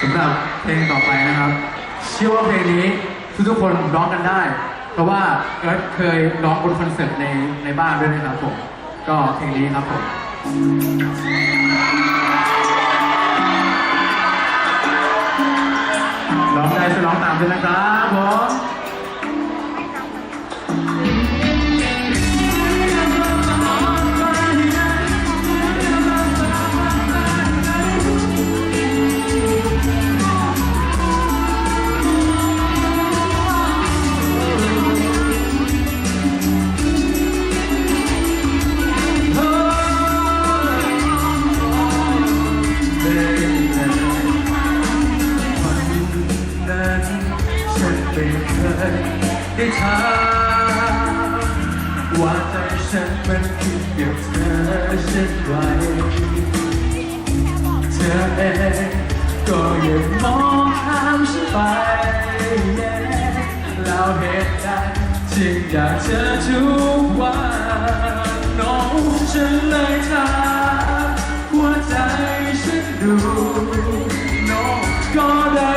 สำหรับเพลงต่อไปนะครับ เชื่อว่าเพลงนี้ทุกๆคนร้องกันได้ เพราะว่าเอิร์ธเคยร้องบนคอนเสิร์ตในในบ้านด้วยนะครับผม ก็เพลงนี้ครับผมร้องได้จะร้องตามด้วยนะครับผม นั้นฉันไม่เคยได้ถามว่าใจฉันมันคิดกับเธอเช่นไรเธอเองก็ยังมองข้ามฉันไปแล้วเหตุใดจึงอยากเจอทุกวันน้องฉันเลยถามหัวใจฉันดูน้องก็ได้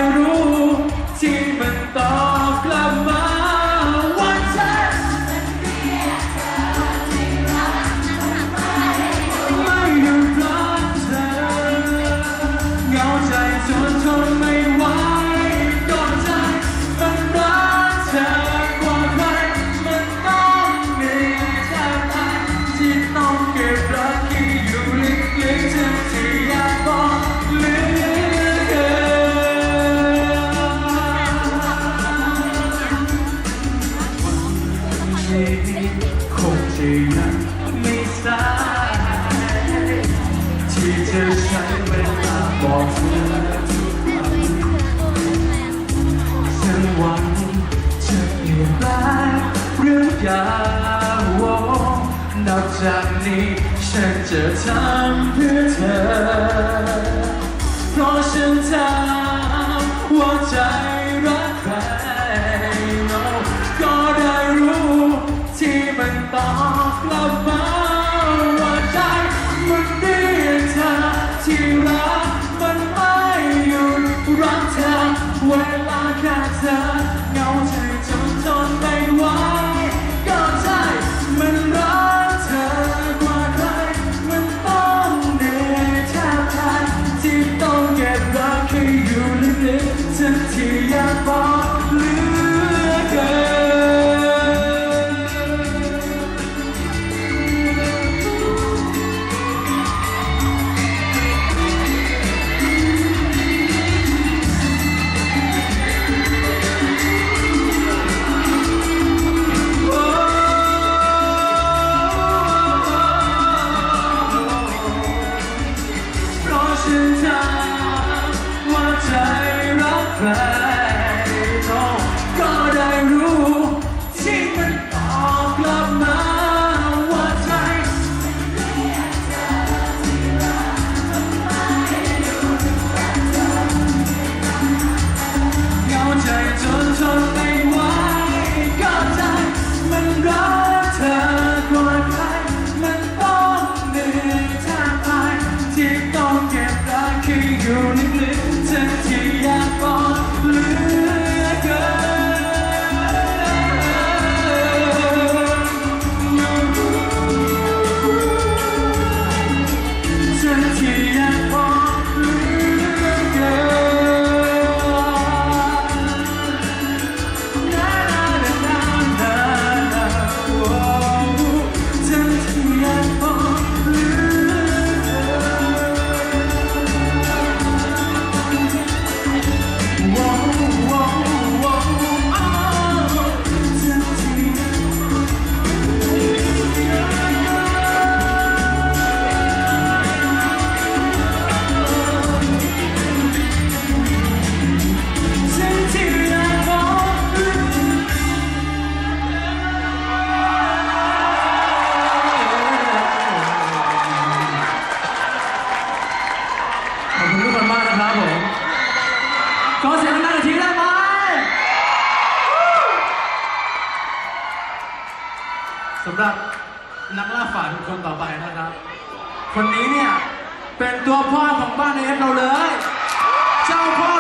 ที่จะใช้เวลาบอกเธอฉันหวังจะเปลี่ยนแปลงเรื่องยาวนับจากนี้ฉันจะทำเพื่อเธอเพราะฉันทำำหรับนักล่าฝันคนต่อไปนะครับ คนนี้เนี่ย เป็นตัวพ่อของบ้านเอฟเราเลย เจ้าพ่อ